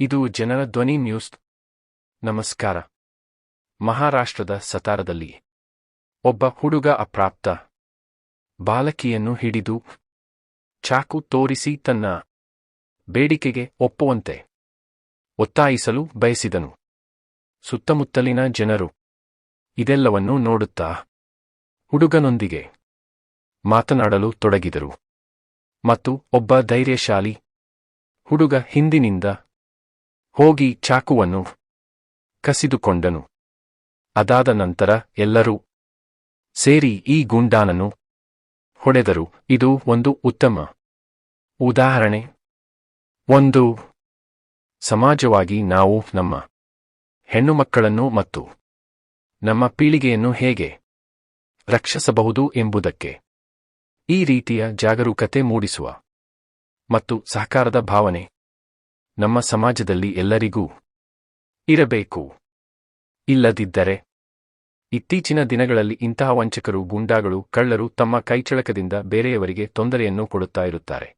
ಇದು ಜನರ ಧ್ವನಿ ನ್ಯೂಸ್. ನಮಸ್ಕಾರ. ಮಹಾರಾಷ್ಟ್ರದ ಸತಾರದಲ್ಲಿ ಒಬ್ಬ ಹುಡುಗ ಅಪ್ರಾಪ್ತ. ಬಾಲಕಿಯನ್ನು ಹಿಡಿದು ಚಾಕು ತೋರಿಸಿ ತನ್ನ ಬೇಡಿಕೆಗೆ ಒಪ್ಪುವಂತೆ ಒತ್ತಾಯಿಸಲು ಬಯಸಿದನು. ಸುತ್ತಮುತ್ತಲಿನ ಜನರು ಇದೆಲ್ಲವನ್ನು ನೋಡುತ್ತಾ ಹುಡುಗನೊಂದಿಗೆ ಮಾತನಾಡಲು ತೊಡಗಿದರು. ಮತ್ತು ಒಬ್ಬ ಧೈರ್ಯಶಾಲಿ ಹುಡುಗ ಹಿಂದಿನಿಂದ ಹೋಗಿ ಚಾಕುವನ್ನು ಕಸಿದುಕೊಂಡನು. ಅದಾದ ನಂತರ ಎಲ್ಲರೂ ಸೇರಿ ಈ ಗುಂಡಾನನ್ನು ಹೊಡೆದರು. ಇದು ಒಂದು ಉತ್ತಮ ಉದಾಹರಣೆ. ಒಂದು ಸಮಾಜವಾಗಿ ನಾವು ನಮ್ಮ ಹೆಣ್ಣುಮಕ್ಕಳನ್ನು ಮತ್ತು ನಮ್ಮ ಪೀಳಿಗೆಯನ್ನು ಹೇಗೆ ರಕ್ಷಿಸಬಹುದು ಎಂಬುದಕ್ಕೆ ಈ ರೀತಿಯ ಜಾಗರೂಕತೆ ಮೂಡಿಸುವ ಮತ್ತು ಸಹಕಾರದ ಭಾವನೆ ನಮ್ಮ ಸಮಾಜದಲ್ಲಿ ಎಲ್ಲರಿಗೂ ಇರಬೇಕು. ಇಲ್ಲದಿದ್ದರೆ ಇತ್ತೀಚಿನ ದಿನಗಳಲ್ಲಿ ಇಂತಹ ವಂಚಕರು, ಗುಂಡಾಗಳು, ಕಳ್ಳರು ತಮ್ಮ ಕೈಚಳಕದಿಂದ ಬೇರೆಯವರಿಗೆ ತೊಂದರೆಯನ್ನು ಕೊಡುತ್ತಾ ಇರುತ್ತಾರೆ.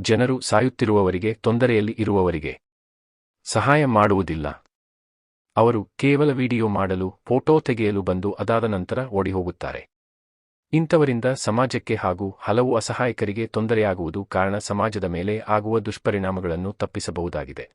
ಜನರು ಸಾಯುತ್ತಿರುವವರಿಗೆ, ತೊಂದರೆಯಲ್ಲಿ ಇರುವವರಿಗೆ ಸಹಾಯ ಮಾಡುವುದಿಲ್ಲ. ಅವರು ಕೇವಲ ವಿಡಿಯೋ ಮಾಡಲು, ಫೋಟೋ ತೆಗೆಯಲು ಬಂದು ಅದಾದ ನಂತರ ಓಡಿಹೋಗುತ್ತಾರೆ. ಇಂಥವರಿಂದ ಸಮಾಜಕ್ಕೆ ಹಾಗೂ ಹಲವು ಅಸಹಾಯಕರಿಗೆ ತೊಂದರೆಯಾಗುವುದು ಕಾರಣ ಸಮಾಜದ ಮೇಲೆ ಆಗುವ ದುಷ್ಪರಿಣಾಮಗಳನ್ನು ತಪ್ಪಿಸಬಹುದಾಗಿದೆ.